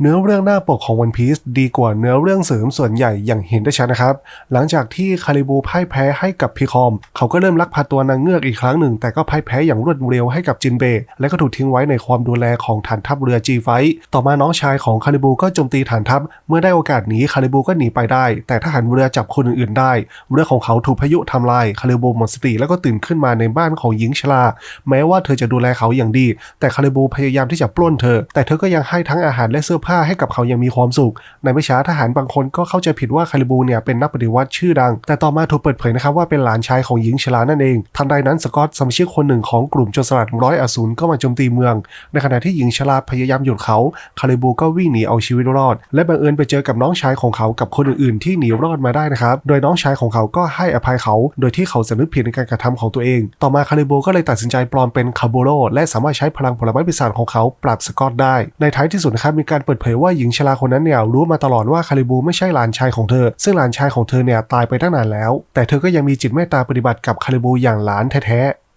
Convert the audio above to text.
เนื้อเรื่องหน้าปกของ One Piece ดีกว่าเนื้อเรื่องเสริมส่วนใหญ่อย่างเห็นได้ชัดนะครับ หลังจากที่คาริบูพ่ายแพ้ให้กับพีคอม เขาก็เริ่มลักพาตัวนางเงือกอีกครั้งหนึ่ง แต่ก็พ่ายแพ้อย่างรวดเร็วให้กับจินเบและก็ถูกทิ้งไว้ในความดูแลของฐานทัพเรือจีไฟต่อมาน้องชายของคาริบูก็โจมตีฐานทัพ เมื่อได้โอกาสหนีคาริบูก็หนีไปได้ แต่ทหารเรือจับคนอื่นๆได้ เรือของเขาถูกพายุทำลายคาริบูหมดสติแล้วก็ตื่นขึ้นมาในบ้านของหญิงชราแม้ว่าเธอจะดูแลเขาอย่างดี แต่คาริบูพยายามที่จะปล้นเธอ แต่เธอก็ยังให้ทั้งอาหารและเสื้อผ้าให้กับเขายังมีความสุข ในไม่ช้าทหารบางคนก็เข้าใจผิดว่าคาริบูเนี่ยเป็นนักปฏิวัติชื่อดัง แต่ต่อมาถูกเปิดเผยนะครับว่าเป็นหลานชายของหญิงชรานั่นเอง ทันใดนั้นสกอตสมาชิกคนหนึ่งของกลุ่มโจรสลัดร้อยอสูรก็มาโจมตีเมือง ในขณะที่หญิงชราพยายามหยุดเขาคาริบูก็วิ่งหนีเอาชีวิตรอด และบังเอิญไปเจอกับน้องชายของเขากับคนอื่นๆ ที่หนีรอดมาได้นะครับโดยน้องชายของเขาก็ให้อภัยเขา โดยที่เขาสำนึกผิดในการกระทำของตัวเอง ต่อมาคาริบูก็เลยตัดสินใจปลอมเป็นคาโบโรและสามารถใช้พลังผลไม้ปีศาจของเขาปราบสกอตได้ในท้ายที่สุดนะครับมีการเปิดเผยว่าหญิงชราคนนั้นเนี่ยรู้มาตลอดว่าคาริบูไม่ใช่หลานชายของเธอ ซึ่งหลานชายของเธอเนี่ยตายไปตั้งนานแล้ว แต่เธอก็ยังมีจิตเมตตาปฏิบัติกับคาริบูอย่างหลานแท้ๆ